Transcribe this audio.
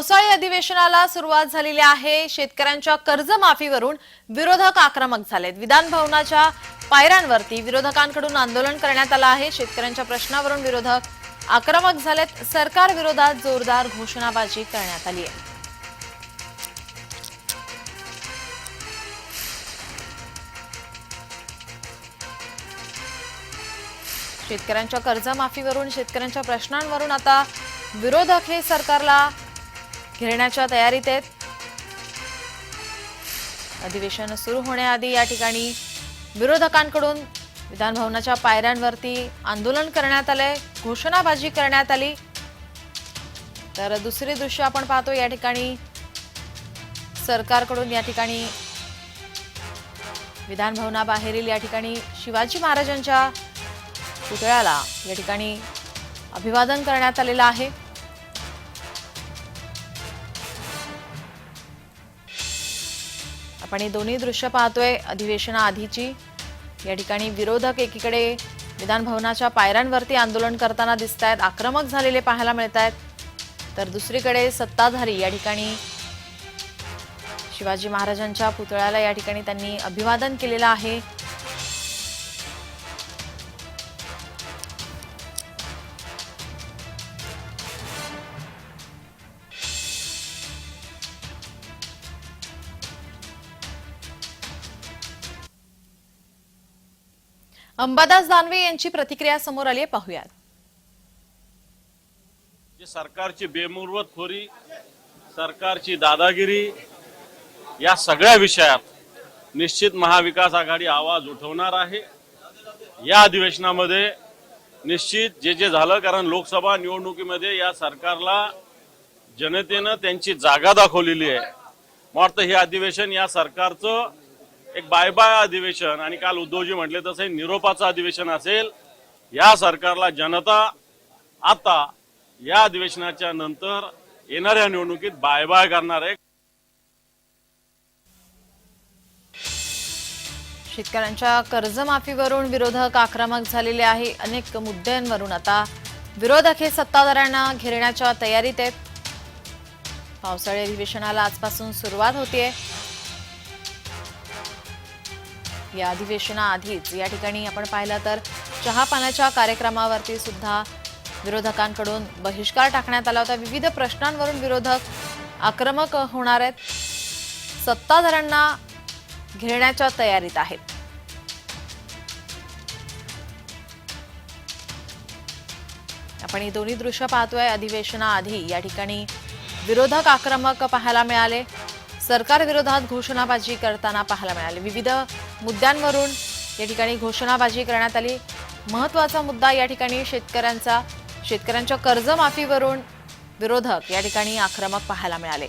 पावसाळी अधिवेशनाला सुरुवात झालेली आहे. शेतकऱ्यांच्या कर्जमाफीवरून विरोधक आक्रमक झालेत. विधान भवनाच्या पायऱ्यांवरती विरोधकांकडून आंदोलन करण्यात आलं आहे. शेतकऱ्यांच्या प्रश्नावरून विरोधक आक्रमक झालेत. सरकार विरोधात जोरदार घोषणाबाजी करण्यात आली आहे. शेतकऱ्यांच्या कर्जमाफीवरून शेतकऱ्यांच्या प्रश्नांवरून आता विरोधक हे सरकारला घेण्याच्या तयारीत आहेत. अधिवेशन सुरू होण्याआधी या ठिकाणी विरोधकांकडून विधानभवनाच्या पायऱ्यांवरती आंदोलन करण्यात आलंय घोषणाबाजी करण्यात आली. तर दुसरी दृश्य आपण पाहतो या ठिकाणी. सरकारकडून या ठिकाणी विधानभवनाबाहेरील या ठिकाणी शिवाजी महाराजांच्या पुतळ्याला या ठिकाणी अभिवादन करण्यात आलेलं आहे. आपण हे दोन्ही दृश्य पाहतोय. अधिवेशनाआधीची या ठिकाणी विरोधक एकीकडे विधान भवनाच्या पायऱ्यांवरती आंदोलन करताना दिसत आहेत आक्रमक झालेले पाहायला मिळत आहेत तर दुसरीकडे सत्ताधारी या ठिकाणी शिवाजी महाराजांच्या पुतळ्याला या ठिकाणी त्यांनी अभिवादन केलेलं आहे. अंबादास दानवे यांची प्रतिक्रिया समोर आली आहे. पाहूयात. जे सरकारची बेमुरवतखोरी सरकारची दादागिरी या सगळ्या विषयात निश्चित महाविकास आघाडी आवाज उठवणार आहे. या अधिवेशनामध्ये निश्चित जे जे झालं कारण लोकसभा निवडणुकीमध्ये या सरकारला जनतेनं त्यांची जागा दाखवलेली आहे. मला वाटतं हे अधिवेशन या सरकारचं एक बाय बाय अधिवेशन आणि काल उद्धवजी म्हटले तसे निरोपाचं अधिवेशन असेल या सरकारला जनता आता या अधिवेशनाच्या नंतर येणाऱ्या निवडणुकीत बाय बाय करणार आहे. शेतकऱ्यांच्या कर्जमाफीवरून विरोधक आक्रमक झालेले आहे. अनेक मुद्द्यांवरून आता विरोधक हे सत्ताधाऱ्यांना घेरण्याच्या तयारीत आहेत. पावसाळी अधिवेशनाला आजपासून सुरुवात होतीये. या अधिवेशनाआधीच या ठिकाणी आपण पाहिलं तर चहा पाण्याच्या कार्यक्रमावरती सुद्धा विरोधकांकडून बहिष्कार टाकण्यात आला होता. विविध प्रश्नांवरून विरोधक आक्रमक होणार आहेत. सत्ताधाऱ्यांना घेण्याच्या तयारीत आहेत. आपण ही दोन्ही दृश्य पाहतोय. अधिवेशनाआधी या ठिकाणी विरोधक आक्रमक पाहायला मिळाले. सरकार विरोधात घोषणाबाजी करताना पाहायला मिळाली. विविध मुद्द्यांवरून या ठिकाणी घोषणाबाजी करण्यात आली. महत्त्वाचा मुद्दा या ठिकाणी शेतकऱ्यांचा शेतकऱ्यांच्या कर्जमाफीवरून विरोधक या ठिकाणी आक्रमक पाहायला मिळाले.